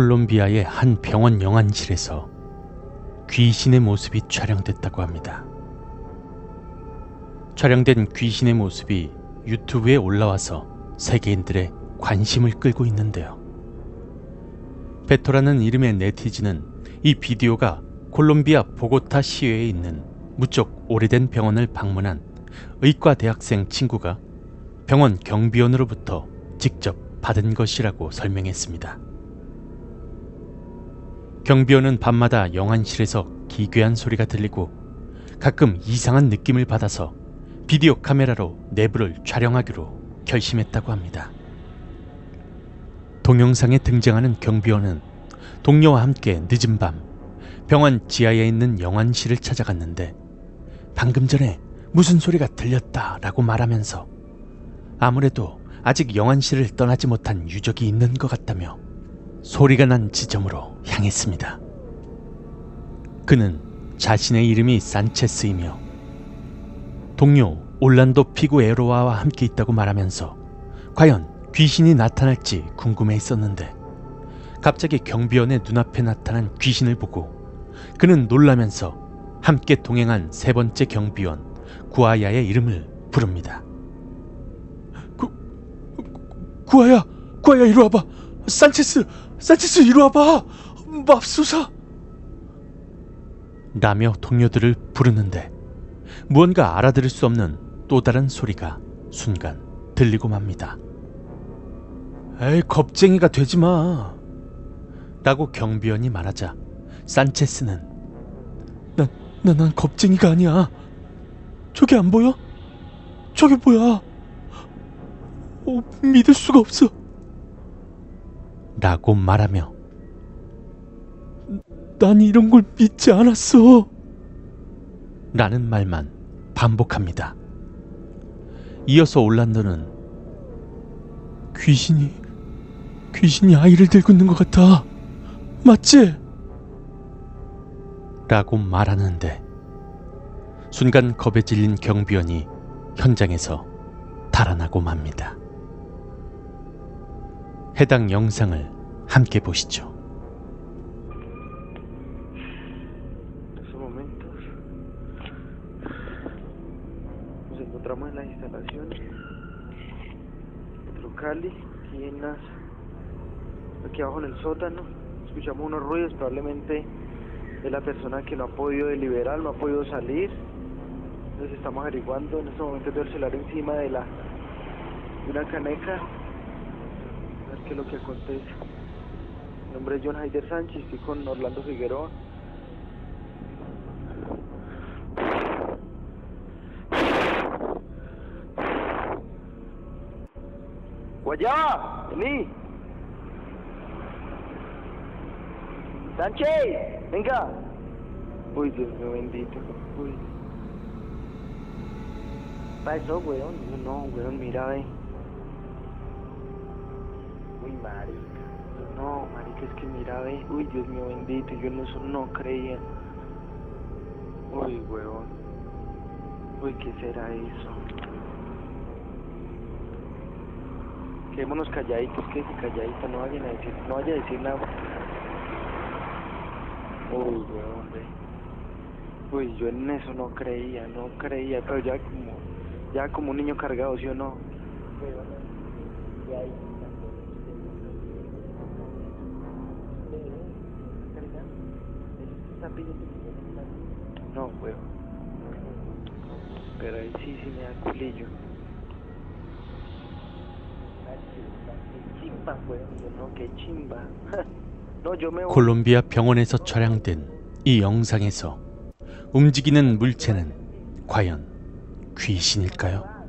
콜롬비아의 한 병원 영안실에서 귀신의 모습이 촬영됐다고 합니다. 촬영된 귀신의 모습이 유튜브에 올라와서 세계인들의 관심을 끌고 있는데요. 베토라는 이름의 네티즌은 이 비디오가 콜롬비아 보고타 시외에 있는 무척 오래된 병원을 방문한 의과 대학생 친구가 병원 경비원으로부터 직접 받은 것이라고 설명했습니다. 경비원은 밤마다 영안실에서 기괴한 소리가 들리고 가끔 이상한 느낌을 받아서 비디오 카메라로 내부를 촬영하기로 결심했다고 합니다. 동영상에 등장하는 경비원은 동료와 함께 늦은 밤 병원 지하에 있는 영안실을 찾아갔는데 방금 전에 무슨 소리가 들렸다라고 말하면서 아무래도 아직 영안실을 떠나지 못한 유적이 있는 것 같다며 소리가 난 지점으로 향했습니다. 그는 자신의 이름이 산체스이며 동료 올란도 피구에로와와 함께 있다고 말하면서 과연 귀신이 나타날지 궁금해 했었는데 갑자기 경비원의 눈앞에 나타난 귀신을 보고 그는 놀라면서 함께 동행한 세 번째 경비원 구아야의 이름을 부릅니다. 구, 구아야, 구아야 이리 와봐. 산체스, 산체스 이리 와봐. 맙소사. 라며 동료들을 부르는데 무언가 알아들을 수 없는 또 다른 소리가 순간 들리고 맙니다. 에이, 겁쟁이가 되지 마. 라고 경비원이 말하자 산체스는 난, 난, 난 겁쟁이가 아니야. 저게 안 보여? 저게 뭐야? 어, 믿을 수가 없어. 라고 말하며 난 이런 걸 믿지 않았어. 라는 말만 반복합니다. 이어서 올란도는 귀신이 귀신이 아이를 들고 있는 것 같아. 맞지? 라고 말하는데 순간 겁에 질린 경비원이 현장에서 달아나고 맙니다. 해당 영상을 함께 보시죠. En estos momentos nos encontramos en las instalaciones Metro Cali, aquí en las aquí abajo en el sótano. Escuchamos unos ruidos, probablemente de la persona que no ha podido deliberar, no ha podido salir. Entonces estamos averiguando en estos momentos veo el celular encima de la de una caneca. Ver qué es lo que acontece. Mi nombre es John Haider Sánchez, estoy con Orlando Figueroa. Guayaba, vení. Sánchez, venga. Uy, Dios mío bendito. Uy. Pasó, weón. No, weón, mira, ve. No, marica, es que mira, ve. Uy, Dios mío bendito. Yo en eso no creía. Uy, weón. Uy, ¿qué será eso? Quedémonos calladitos, que calladitos, no vayan a decir, no vaya a decir nada. Uy, weón, ve. Uy, yo en eso no creía, no creía, pero ya como, ya como un niño cargado, ¿sí o no? No, weón. Pero ahí sí, sí me da culillo. Chimba, weón. No, qué chimba. no, yo me voy. 콜롬비아 병원에서 촬영된 이 영상에서 움직이는 물체는 과연 귀신일까요?